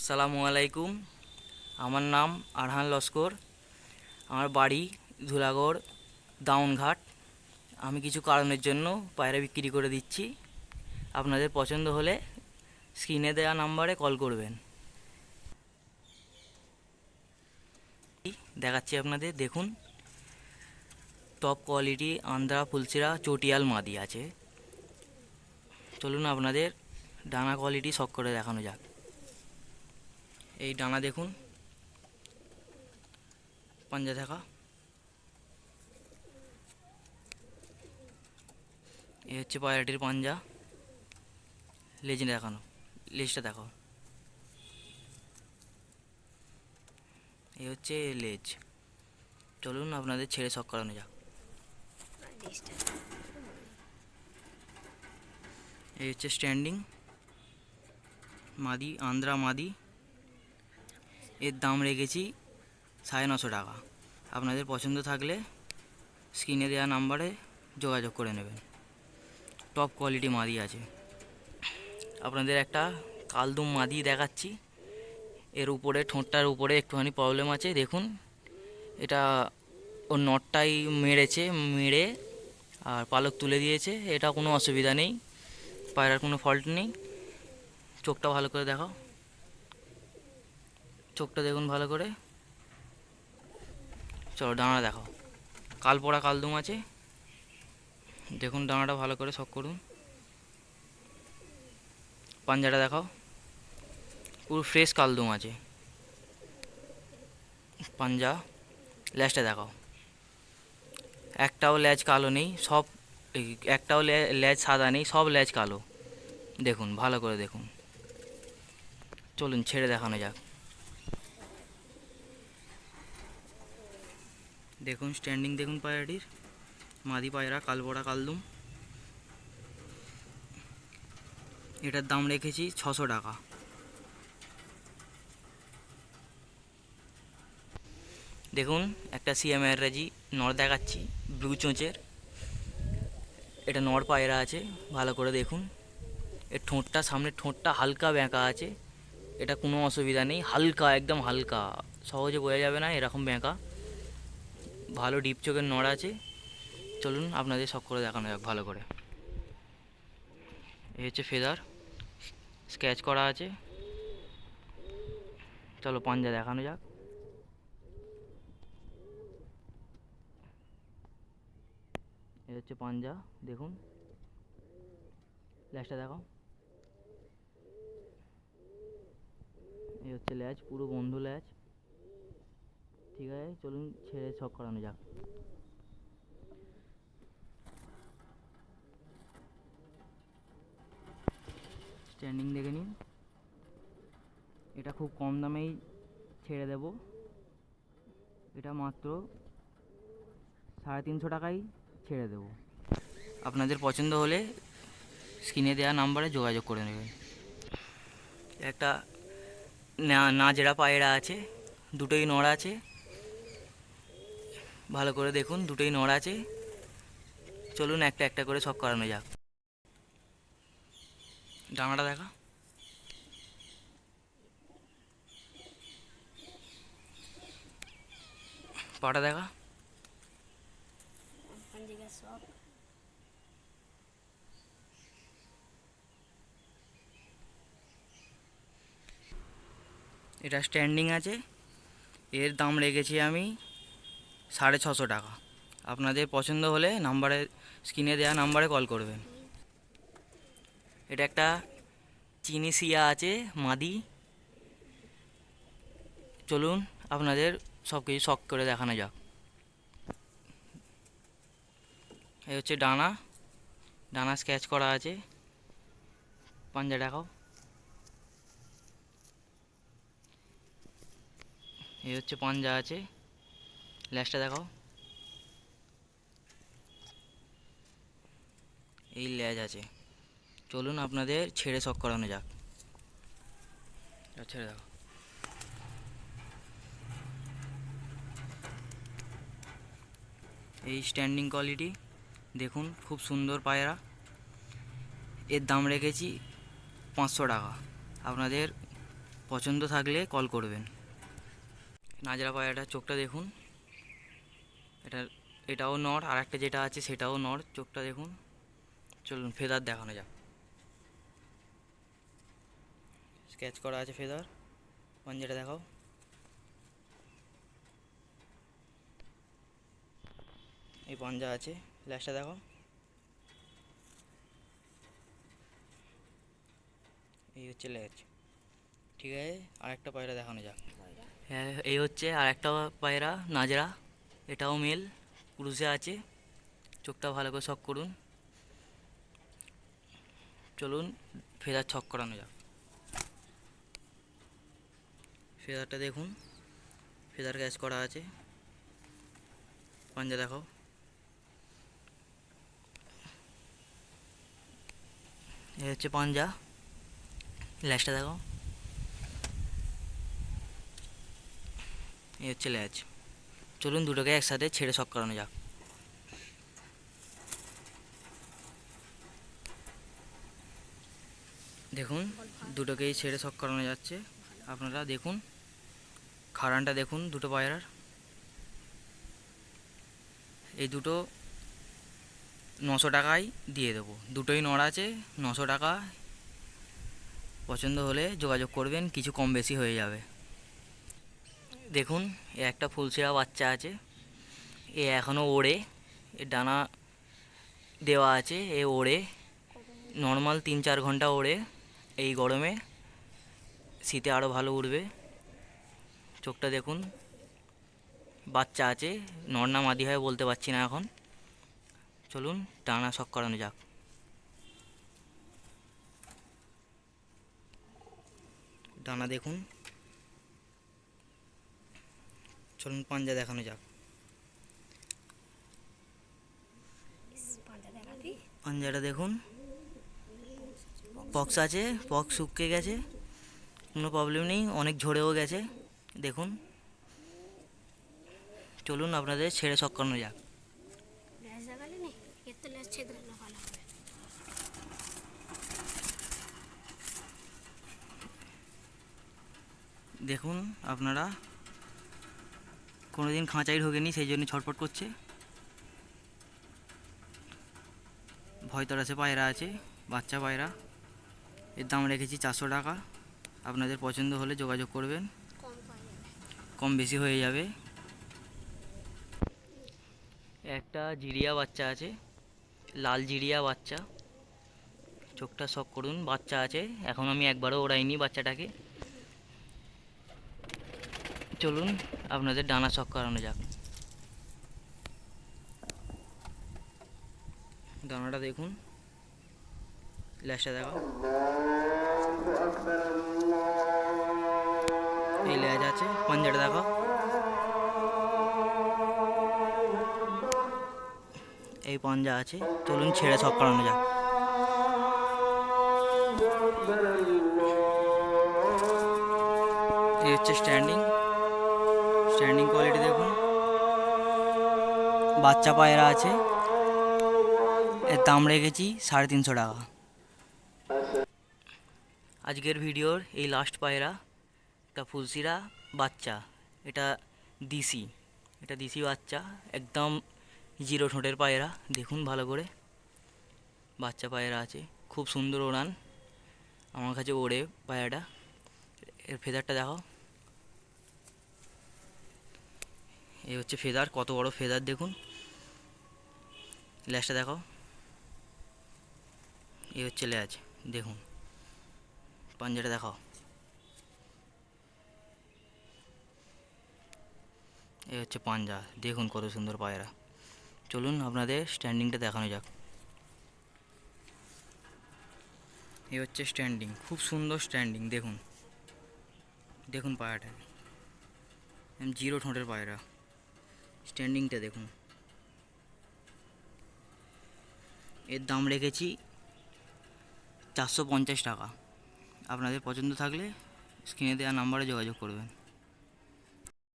আসসালামু আলাইকুম। আমার নাম আরহান লস্কর। আমার বাড়ি ধুলাগড়, দাউনঘাট। আমি কিছু কারণের জন্য পায়রা বিক্রি করে দিচ্ছি। আপনাদের পছন্দ হলে স্ক্রিনে দেওয়া নাম্বারে কল করবেন। দেখাচ্ছি আপনাদের, দেখুন। টপ কোয়ালিটি আন্ধ্রা ফুলচিরা, চটিয়াল, মাদি আছে। চলুন আপনাদের ডানা কোয়ালিটি শখ করে দেখানো যাক। এই ডানা দেখুন। পাঞ্জা থাকা এই হচ্ছে পায়রাটির পাঞ্জা। লেজ দেখানো। লেজটা দেখো এই হচ্ছে লেজ। চলুন আপনাদের ছেড়ে শখ করানো যাক। এই হচ্ছে স্ট্যান্ডিং। মাদি আন্ধ্রা মাদি। এর দাম রেখেছি সাড়ে নশো টাকা। আপনাদের পছন্দ থাকলে স্ক্রিনে দেওয়া নাম্বারে যোগাযোগ করে নেবেন। টপ কোয়ালিটি মাদি আছে। আপনাদের একটা কালদুম মাদি দেখাচ্ছি। এর উপরে, ঠোঁটটার উপরে একটুখানি প্রবলেম আছে। দেখুন, এটা ওর নটটাই মেরেছে, মেরে আর পালক তুলে দিয়েছে। এটা কোনো অসুবিধা নেই, পায়রার কোনো ফল্ট নেই। চোখটা ভালো করে দেখাও। চোখটা দেখুন ভালো করে। চলো ডানা দেখাও। কাল পড়া কালদুম আছে। দেখুন ডানাটা ভালো করে শখ করুন। পাঞ্জাটা দেখাও। পুরো ফ্রেশ কালদুম আছে। পাঞ্জা ল্যাজটা দেখাও। একটাও ল্যাজ কালো নেই, সব একটাও লে- ল্যাজ সাদা নেই, সব ল্যাজ কালো। দেখুন, ভালো করে দেখুন। চলুন, ছেড়ে দেখানো যাক। দেখুন স্ট্যান্ডিং দেখুন পায়রাটির। মাদি পায়রা, কালবোড়া, কালদুম। এটার দাম রেখেছি ছশো টাকা। দেখুন, একটা সিএমআর রাজি নর দেখাচ্ছি, ব্লু চোঁচের। এটা নর পায়রা আছে, ভালো করে দেখুন। এর ঠোঁটটা, সামনের ঠোঁটটা হালকা বেঁকা আছে। এটা কোনো অসুবিধা নেই, হালকা, একদম হালকা। সহজে বোঝা যাবে না, এরকম বেঁকা ভালো ডিপ চোখের নড় আছে। চলুন আপনাদের সব করে দেখানো যাক ভালো করে। এই হচ্ছে ফেদার। স্কেচ করা আছে। চলো পাঞ্জা দেখানো যাক। এই হচ্ছে পাঞ্জা, দেখুন। ল্যাজটা দেখাও। এই হচ্ছে ল্যাজ পুরো বন্ধু ল্যাজ ঠিক আছে, চলুন ছেড়ে ছক করানো যাক। স্ট্যান্ডিং দেখে নিন। এটা খুব কম দামেই ছেড়ে দেব। এটা মাত্র সাড়ে তিনশো টাকাই ছেড়ে দেব। আপনাদের পছন্দ হলে স্ক্রিনে দেওয়া নাম্বারে যোগাযোগ করে নেবেন। একটা না নাজেরা পায়রা আছে, দুটোই নড় আছে। ভালো করে দেখুন, দুটোই নড় আছে। চলুন একটা একটা করে সব করানো যাক। ডানাটা দেখা। পাটা দেখা। এটা স্ট্যান্ডিং আছে। এর দাম রেখেছি আমি সাড়ে ছশো টাকা। আপনাদের পছন্দ হলে নাম্বারে, স্ক্রিনে দেওয়া নাম্বারে কল করবেন। এটা একটা চিনি সিয়া আছে, মাদি। চলুন, আপনাদের সব কিছু শখ করে দেখানো যাক। এই হচ্ছে ডানা। ডানা স্কেচ করা আছে। পাঞ্জা দেখাও। এই হচ্ছে পাঞ্জা আছে। ল্যাসটা দেখাও। এই ল্যাজ আছে। চলুন আপনাদের ছেড়ে শখ করানো যাক। ছেড়ে দেখো এই স্ট্যান্ডিং কোয়ালিটি দেখুন, খুব সুন্দর পায়রা। এর দাম রেখেছি পাঁচশো টাকা। আপনাদের পছন্দ থাকলে কল করবেন। নাজরা পায়রাটার চোখটা দেখুন। এটা এটাও নর আর একটা যেটা আছে সেটাও নর চোখটা দেখুন। চলুন ফেদার দেখানো যাক। স্কেচ করা আছে ফেদার। পাঞ্জাটা দেখাও। এই পাঞ্জা আছে ল্যাসটা দেখো এই হচ্ছে ল্যাচ ঠিক আছে আরেকটা পায়রা দেখানো যাক। হ্যাঁ এই হচ্ছে আরেকটা পায়রা নাজরা। এটাও মেল পুরুষে আছে। চোখটা ভালো করে শখ করুন। চলুন, ফেদার ছক করানো যাক। ফেদারটা দেখুন, ফেদার গ্যাস করা আছে। পাঞ্জা দেখাও। এই হচ্ছে পাঞ্জা। ল্যাচটা দেখো এই হচ্ছে ল্যাচ। চলুন দুটোকে একসাথে ছেড়ে শক করানো যাক। দেখুন, দুটোকেই ছেড়ে শক করানো যাচ্ছে। আপনারা দেখুন, খাড়ানটা দেখুন, দুটো পায়রার। এই দুটো নশো টাকায় দিয়ে দেবো। দুটোই নড় আছে, নশো টাকা। পছন্দ হলে যোগাযোগ করবেন, কিছু কম বেশি হয়ে যাবে। দেখুন, এ একটা ফুলসেরা বাচ্চা আছে। এ এখনও ওড়ে। এ ডানা দেওয়া আছে, এ ওড়ে। নর্মাল তিন চার ঘণ্টা ওড়ে এই গরমে। শীতে আরও ভালো উঠবে চোখটা দেখুন। বাচ্চা আছে, নর না মাদি হয় বলতে পারছি না এখন। চলুন, ডানা শখ করানো যাক। ডানা দেখুন। চলুন পাঞ্জা দেখানো যাক। পাঞ্জাটা দেখুন। পক্স আছে, পক্স শুকিয়ে গেছে, কোনো প্রবলেম নেই, অনেক ঝরেও গেছে, দেখুন। চলুন আপনাদের ছেড়ে শক যাক। দেখুন আপনারা কোনোদিন খাঁচাই ঢোকেনি সেই জন্য ছটফট করছে। ভয়তরাসে পায়রা আছে, বাচ্চা পায়রা। এর দাম রেখেছি চারশো টাকা। আপনাদের পছন্দ হলে যোগাযোগ করবেন। কম বেশি হয়ে যাবে। একটা জিরিয়া বাচ্চা আছে, লাল জিরিয়া বাচ্চা। চোখটা শখ করুন, বাচ্চা আছে। এখন আমি একবারও ওড়াইনি বাচ্চাটাকে। চলুন। আপনাদের ডানা চক করানো যাক। ডানাটা দেখুন। ল্যাসটা দেখো। এই লেজ আছে, পাঞ্জাটা দেখো। এই পাঞ্জা আছে, চলুন ছেড়ে সব করানো যাক। এই হচ্ছে স্ট্যান্ডিং স্ট্যান্ডিং কোয়ালিটি দেখুন। বাচ্চা পায়রা আছে। এর দাম রেখেছি সাড়ে তিনশো টাকা। আজকের ভিডিওর এই লাস্ট পায়রা একটা ফুলসিরা বাচ্চা, এটা দিসি এটা দিসি বাচ্চা, একদম জিরো ঠোঁটের পায়রা, দেখুন ভালো করে। বাচ্চা পায়রা আছে, খুব সুন্দর ওড়ান। আমার কাছে ওড়ে পায়রাটা। এর ফেদারটা দেখো এই হচ্ছে ফেদার, কত বড় ফেদার দেখুন। ল্যাসটা দেখো এই হচ্ছে ল্যাজ দেখুন। পাঞ্জাটা দেখাও। এই হচ্ছে পাঞ্জা, দেখুন কত সুন্দর পায়রা। চলুন আপনাদের স্ট্যান্ডিংটা দেখানো যাক। এই হচ্ছে স্ট্যান্ডিং খুব সুন্দর স্ট্যান্ডিং দেখুন। দেখুন পায়রাটা। জিরো ঠোঁটের পায়রা। স্ট্যান্ডিংটা দেখুন। এর দাম রেখেছি চারশো পঞ্চাশ টাকা। আপনাদের পছন্দ থাকলে স্ক্রিনে দেওয়া নাম্বারে যোগাযোগ করবেন।